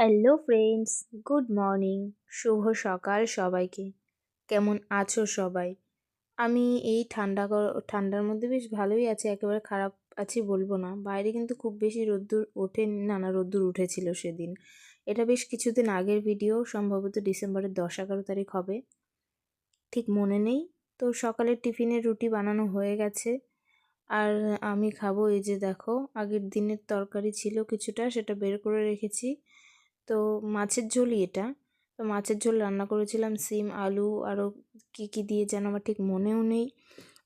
Hello friends good morning শুভ সকাল সবাইকে। কেমন আছো সবাই? আমি এই ঠান্ডা ঠান্ডার মধ্যে বেশ ভালোই আছি, একেবারে খারাপ আছি বলব না। বাইরে কিন্তু খুব বেশি রোদ্দুর ওঠে, না না, রোদ্দুর উঠেছিল সেদিন। এটা বেশ কিছুদিন আগের ভিডিও, সম্ভবত ডিসেম্বরের দশ এগারো তারিখ হবে। ঠিক মনে নেই। তো সকালের টিফিনের রুটি বানানো হয়ে গেছে। আর আমি খাব এই যে দেখো, আগের দিনের তরকারি ছিল কিছুটা, সেটা বের করে রেখেছি। তো মাছের ঝোলই এটা। তো মাছের ঝোল রান্না করেছিলাম, সিম, আলু আরও কী কী দিয়ে যেন আমার ঠিক মনেও নেই।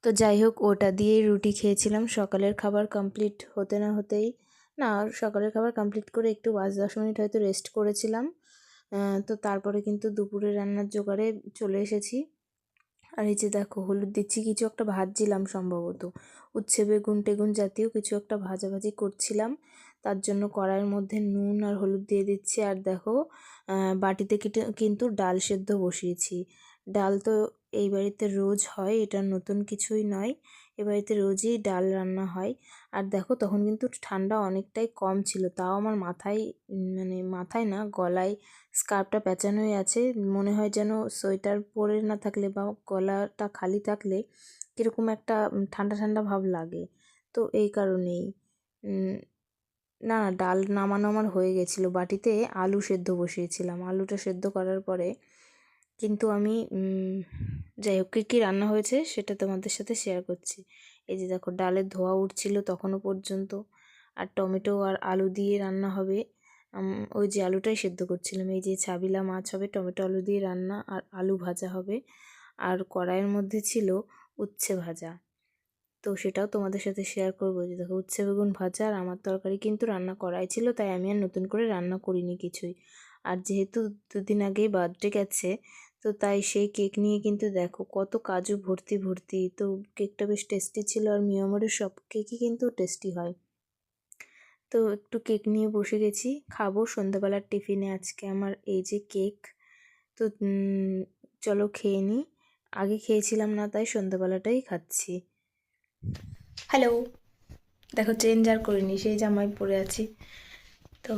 তো যাই হোক, ওটা দিয়েই রুটি খেয়েছিলাম। সকালের খাবার কমপ্লিট হতে না হতেই, না, সকালের খাবার কমপ্লিট করে একটু পাঁচ দশ মিনিট হয়তো রেস্ট করেছিলাম। তো তারপরে কিন্তু দুপুরে রান্নার জোগাড়ে চলে এসেছি। আর এই যে দেখো, হলুদ দিচ্ছি, কিছু একটা ভাজছিলাম সম্ভবত। উচ্ছে, বেগুন, টেগুন জাতীয় কিছু একটা ভাজাভাজি করছিলাম। তার জন্য কড়াইয়ের মধ্যে নুন আর হলুদ দিয়ে দিচ্ছি। আর দেখো বাটিতে কিন্তু ডাল সেদ্ধ বসিয়েছি। ডাল তো এই বাড়িতে রোজ হয়, এটা নতুন কিছুই নয়। এ বাড়িতে রোজই ডাল রান্না হয়। আর দেখো তখন কিন্তু ঠান্ডা অনেকটাই কম ছিল। তাও আমার মাথায় মানে মাথায় না, গলায় স্কার্ফটা পেঁচানোই আছে। মনে হয় যেন সোয়েটার পরে না থাকলে বা গলাটা খালি থাকলে কীরকম একটা ঠান্ডা ঠান্ডা ভাব লাগে। তো এই কারণেই না না, ডাল নামানো আমার হয়ে গেছিল। বাটিতে আলু সেদ্ধ বসিয়েছিলাম। আলুটা সেদ্ধ করার পরে কিন্তু আমি যাই হোক কী কী রান্না হয়েছে সেটা তোমাদের সাথে শেয়ার করছি। এই যে দেখো, ডালের ধোয়া উঠছিল তখনও পর্যন্ত আর টমেটো আর আলু দিয়ে রান্না হবে। ওই যে আলুটাই সেদ্ধ করছিলাম। এই যে ছাবিলা মাছ হবে, টমেটো, আলু দিয়ে রান্না আর আলু ভাজা হবে। আর কড়াইয়ের মধ্যে ছিল উচ্ছে ভাজা। তো সেটাও তোমাদের সাথে শেয়ার করব। যে দেখো, উচ্ছে বেগুন ভাজা আর আমার তরকারি কিন্তু রান্না করাই ছিল, তাই আমি আর নতুন করে রান্না করিনি কিছুই। আর যেহেতু দুদিন আগেই বার্থডে গেছে, তো তাই সেই কেক নিয়ে কিন্তু দেখো কত কাজু ভর্তি ভর্তি, তো কেকটা বেশ টেস্টি ছিল আর মিয়ামারের সব কেকই কিন্তু টেস্টি হয়। তো একটু কেক নিয়ে বসে গেছি, খাব সন্ধ্যাবেলার টিফিনে আজকে আমার এই যে কেক তো চলো খেয়ে নিই আগে খেয়েছিলাম না, তাই সন্ধ্যাবেলাটাই খাচ্ছি। হ্যালো দেখো চেঞ্জ আর করিনি, সেই জামাই পরে আছি। তো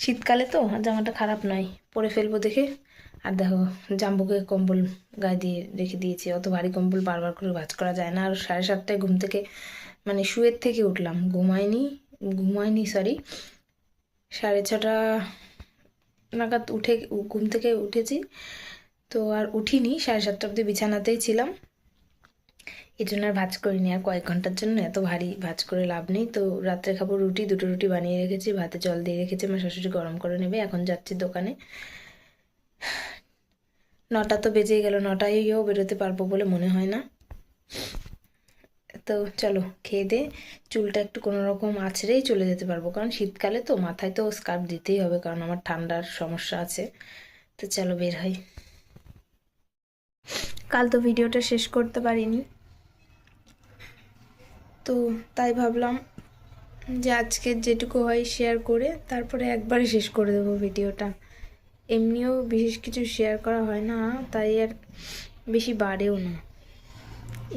শীতকালে তো জামাটা খারাপ নয়, পরে ফেলব দেখে। আর দেখো, জাম্বুকে কম্বল গায়ে দিয়ে রেখে দিয়েছি, অত ভারী কম্বল বারবার করে ভাঁজ করা যায় না। আর সাড়ে সাতটায় ঘুম থেকে মানে শুয়ের থেকে উঠলাম, ঘুমায়নি ঘুমায়নি সরি সাড়ে ছটা নাগাদ উঠে, ঘুম থেকে উঠেছি। তো আর উঠিনি, সাড়ে সাতটা অবধি বিছানাতেই ছিলাম। এই জন্য আর ভাজ করিনি। আর কয়েক ঘণ্টার জন্য এত ভারী ভাজ করে লাভ নেই। তো রাত্রে খাব রুটি, দুটো রুটি বানিয়ে রেখেছি, ভাতে জল দিয়ে রেখেছি, আমার শাশুড়ি গরম করে নেবে, এখন যাচ্ছি দোকানে। নটা তো বেজেই গেল নটায়ও বেরোতে পারব বলে মনে হয় না। তো চলো, খেয়ে দে। চুলটা একটু কোনো রকম আছড়েই চলে যেতে পারব, কারণ শীতকালে তো মাথায় তো স্কার্ফ দিতেই হবে, কারণ আমার ঠান্ডার সমস্যা আছে। তো চলো বের হয় কাল তো ভিডিওটা শেষ করতে পারিনি। তো তাই ভাবলাম যে আজকে যেটুকু হয় শেয়ার করে তারপরে একবারে শেষ করে দেবো ভিডিওটা। এমনিও বিশেষ কিছু শেয়ার করা হয় না, তাই আর বেশি বাড়েও না।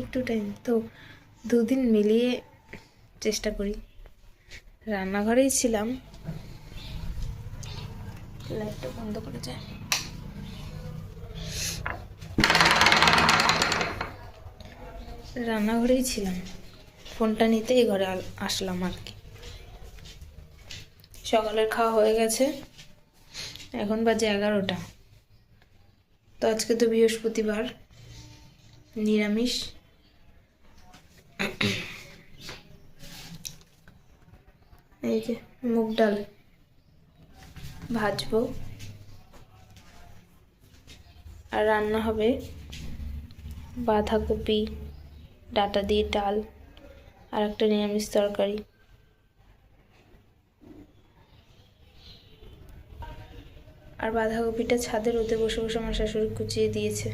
একটু টাইম তো দুদিন মিলিয়ে চেষ্টা করি। রান্নাঘরেই ছিলাম। লাইটটা বন্ধ করে যায় রান্নাঘরেই ছিলাম। ফোনটা নিতে এই ঘরে আসলাম আর কি। সকালের খাওয়া হয়ে গেছে। এখন বাজে এগারোটা। তো আজকে তো বৃহস্পতিবার। নিরামিষ। এই যে মুগ ডাল ভাজবো। আর রান্না হবে বাঁধাকপি, ডাটা দিয়ে ডাল। আর একটা নিরামিষ তরকারি। আর বাঁধাকপিটা ছাদে রোদে বসে বসে আমার শাশুড়ি কুচিয়ে দিয়েছে।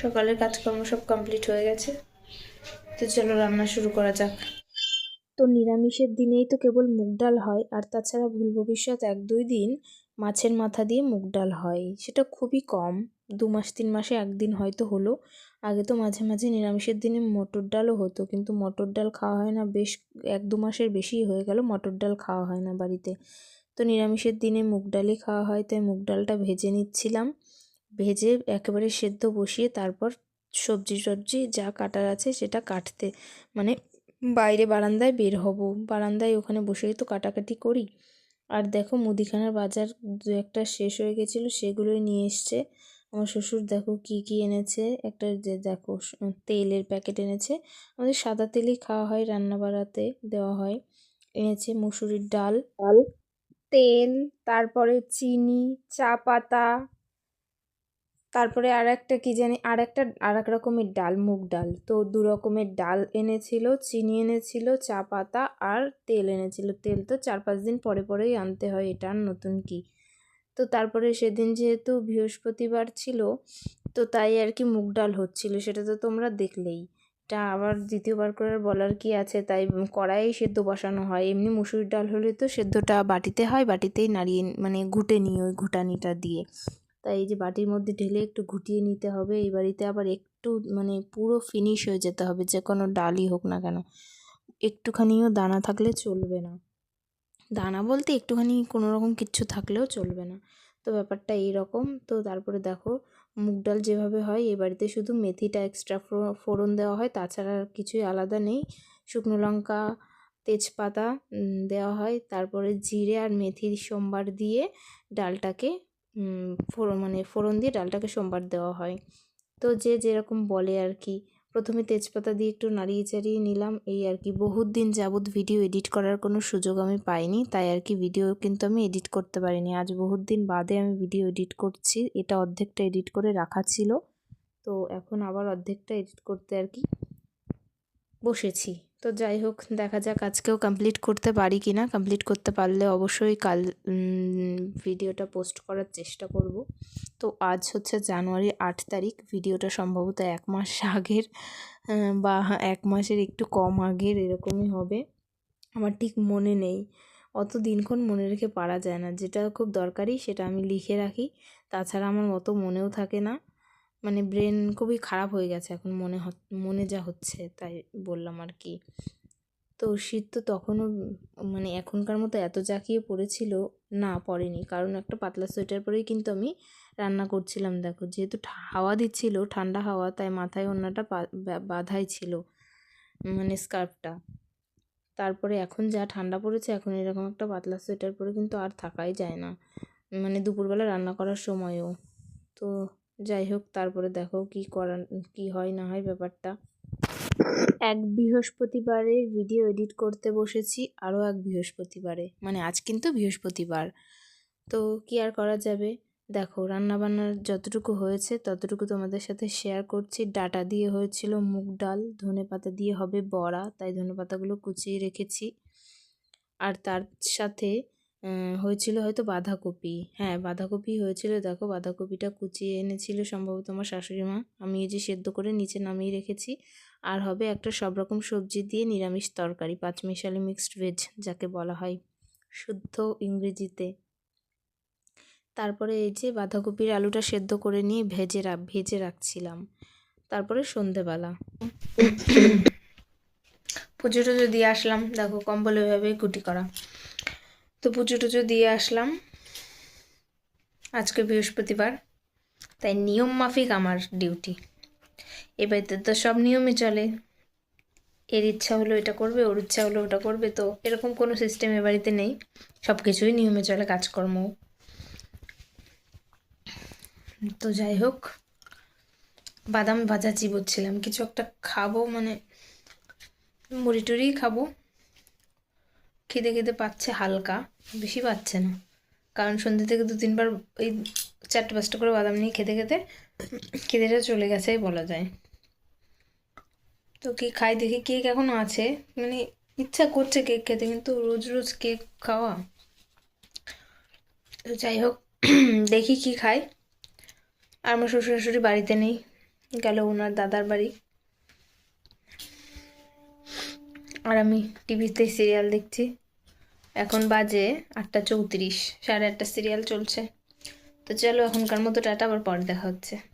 সকালের কাজকর্ম সব কমপ্লিট হয়ে গেছে। তো চলো রান্না শুরু করা যাক। তো নিরামিষের দিনেই তো কেবল মুগ ডাল হয়, আর তাছাড়া ভুল ভবিষ্যৎ এক দুই দিন মাছের মাথা দিয়ে মুগ ডাল হয়। সেটা খুবই কম। দু মাস, তিন মাসে একদিন হয়তো হলো। আগে তো মাঝে মাঝে নিরামিষের দিনে মটর ডালও হতো। কিন্তু মটর ডাল খাওয়া হয় না, বেশ এক দু মাসের বেশিই হয়ে গেল মটর ডাল খাওয়া হয় না বাড়িতে। তো নিরামিষের দিনে মুগ ডালই খাওয়া হয়, তাই মুগ ডালটা ভেজে নিচ্ছিলাম। ভেজে একেবারে সেদ্ধ বসিয়ে তারপর সবজি টবজি যা কাটার আছে সেটা কাটতে। মানে বাইরে বারান্দায় বের হব। বারান্দায় ওখানে বসেই তো কাটাকাটি করি। আর দেখো মুদিখানার বাজার দু একটা শেষ হয়ে গেছিল সেগুলোই নিয়ে এসছে। আমার শ্বশুর দেখো কি কি এনেছে? একটা যে দেখো তেলের প্যাকেট এনেছে। আমাদের সাদা তেলই খাওয়া হয় রান্না বাড়াতে দেওয়া হয়। এনেছে মুসুরির ডাল ডাল। তেল তারপরে চিনি চা পাতা তারপরে আর একটা কী জানি আর একটা আর এক রকমের ডাল, মুগ ডাল। তো দু রকমের ডাল এনেছিল, চিনি এনেছিল, চা পাতা আর তেল এনেছিল। তেল তো চার পাঁচ দিন পরে পরেই আনতে হয়, এটা আর নতুন কি। তো তারপরে সেদিন যেহেতু বৃহস্পতিবার ছিল, তো তাই আর কি মুগ ডাল হচ্ছিল, সেটা তো তোমরা দেখলেই। এটা আবার দ্বিতীয়বার করে বলার কি আছে, তাই কড়াইয়ে সেদ্ধ বসানো হয়। এমনি মুসুর ডাল হলে তো সেদ্ধটা বাটিতে হয়, বাটিতেই নাড়িয়ে মানে ঘুটে নিই ওই ঘুটানিটা দিয়ে। তাই এই যে বাটির মধ্যে ঢেলে একটু ঘুটিয়ে নিতে হবে। এই বাড়িতে আবার একটু মানে পুরো ফিনিশ হয়ে যেতে হবে, যে কোনো ডালই হোক না কেন। একটুখানিও দানা থাকলে চলবে না। দানা বলতে একটুখানি কোনো রকম কিচ্ছু থাকলেও চলবে না। তো ব্যাপারটা এই রকম তো তারপরে দেখো, মুগ ডাল যেভাবে হয়, এ বাড়িতে শুধু মেথিটা এক্সট্রা ফোড়ন দেওয়া হয়, তাছাড়া আর কিছুই আলাদা নেই। শুকনো লঙ্কা, তেজপাতা দেওয়া হয়। তারপরে জিরে আর মেথি সোমবার দিয়ে ডালটাকে ফোড়ন মানে ফোড়ন দিয়ে ডালটাকে সোমবার দেওয়া হয়। তো যে যেরকম বলে আর কি প্রথমে তেজপাতা দিয়ে একটু নাড়িয়ে চাড়িয়ে নিলাম। এই আর কি বহুত দিন যাবৎ ভিডিও এডিট করার কোনো সুযোগ আমি পাইনি, তাই আর কি ভিডিও কিন্তু আমি এডিট করতে পারিনি। আজ বহুত দিন বাদে আমি ভিডিও এডিট করছি, এটা অর্ধেকটা এডিট করে রাখা ছিল। তো এখন আবার অর্ধেকটা এডিট করতে আর কি বসেছি। তো যাই হোক, দেখা যাক আজকেও কমপ্লিট করতে পারি কি না কমপ্লিট করতে পারলে অবশ্যই কাল ভিডিওটা পোস্ট করার চেষ্টা করব। তো আজ হচ্ছে জানুয়ারি আট তারিখ। ভিডিওটা সম্ভবত এক মাস আগের বা এক মাসের একটু কম আগের, এরকমই হবে। আমার ঠিক মনে নেই। অত দিনক্ষণ মনে রেখে পারা যায় না। যেটা খুব দরকারি সেটা আমি লিখে রাখি। তাছাড়া আমার অত মনেও থাকে না। মানে ব্রেন খুবই খারাপ হয়ে গেছে এখন মনে মনে যা হচ্ছে তাই বললাম আর কি। তো শীত তো তখনও মানে এখনকার মতো এত জাঁকিয়ে পড়েছিল, না পড়েনি। কারণ একটা পাতলা সোয়েটার পরেই কিন্তু আমি রান্না করছিলাম, দেখো। যেহেতু হাওয়া দিচ্ছিল, ঠান্ডা হাওয়া, তাই মাথায় ওড়নাটা বাধাই ছিল মানে স্কার্ফটা। তারপরে এখন যা ঠান্ডা পড়েছে, এখন এরকম একটা পাতলা সোয়েটার পরে কিন্তু আর থাকাই যায় না। মানে দুপুরবেলা রান্না করার সময়ও। তো যাই হোক, তারপরে দেখো কি করার কি হয় না হয় ব্যাপারটা। এক বৃহস্পতিবারের ভিডিও এডিট করতে বসেছি, আরও এক বৃহস্পতিবারে। মানে আজ কিন্তু বৃহস্পতিবার। তো কি আর করা যাবে? দেখো, রান্নাবান্নার যতটুকু হয়েছে, ততটুকু তোমাদের সাথে শেয়ার করছি। ডাটা দিয়ে হয়েছিল মুগ ডাল, ধনে পাতা দিয়ে হবে বড়া, তাই ধনে পাতাগুলো কুচিয়ে রেখেছি। আর তার সাথে হয়েছিল হয়তো বাঁধাকপি। হ্যাঁ বাঁধাকপি হয়েছিল। দেখো, বাঁধাকপিটা কুচিয়ে এনেছিল সম্ভবত আমার শাশুড়ি মা। আমি এই যে সেদ্ধ করে নিচে নামিয়ে রেখেছি। আর হবে একটা সব রকম সবজি দিয়ে নিরামিষ তরকারি, পাঁচমিশালি মিক্সড ভেজ যাকে বলা হয় শুদ্ধ ইংরেজিতে। তারপরে এই যে বাঁধাকপির আলুটা সেদ্ধ করে নিয়ে ভেজে ভেজে রাখছিলাম। তারপরে সন্ধেবেলা। পুজো টুজো দিয়ে আসলাম, দেখো কম্বল ওইভাবে গুটি করা। তো পুজো টুজো দিয়ে আসলাম। আজকে বৃহস্পতিবার, তাই নিয়ম মাফিক আমার ডিউটি। এ বাড়িতে তো সব নিয়মই চলে। এর ইচ্ছা হলো এটা করবে, ওর ইচ্ছা হলো ওটা করবে, তো এরকম কোনো সিস্টেম এ বাড়িতে নেই। সব কিছুই নিয়মে চলে, কাজকর্ম। তো যাই হোক, বাদাম ভাজা চিবোচ্ছিলাম। কিছু একটা খাব মানে মুড়ি টুড়ি খাব। খিদে খিদে পাচ্ছে হালকা, বেশি পাচ্ছে না। কারণ সন্ধ্যে থেকে দু তিনবার ওই চারটে পাঁচটা করে বাদাম নিয়ে খেতে খেতে খিদেটা চলে গেছেই বলা যায়। তো কি খাই দেখি কেক এখনও আছে। মানে ইচ্ছা করছে কেক খেতে, কিন্তু রোজ রোজ কেক খাওয়া। তো যাই হোক, দেখি কি খাই। আর আমার শ্বশুর শাশুড়ি বাড়িতে নেই, গেল ওনার দাদার বাড়ি। আর আমি টিভিতে সিরিয়াল দেখছি। এখন বাজে আটটা চৌত্রিশ, সাড়ে আটটা সিরিয়াল চলছে। তো চলো এখনকার মতো টাটা, আবার পরে দেখা হচ্ছে।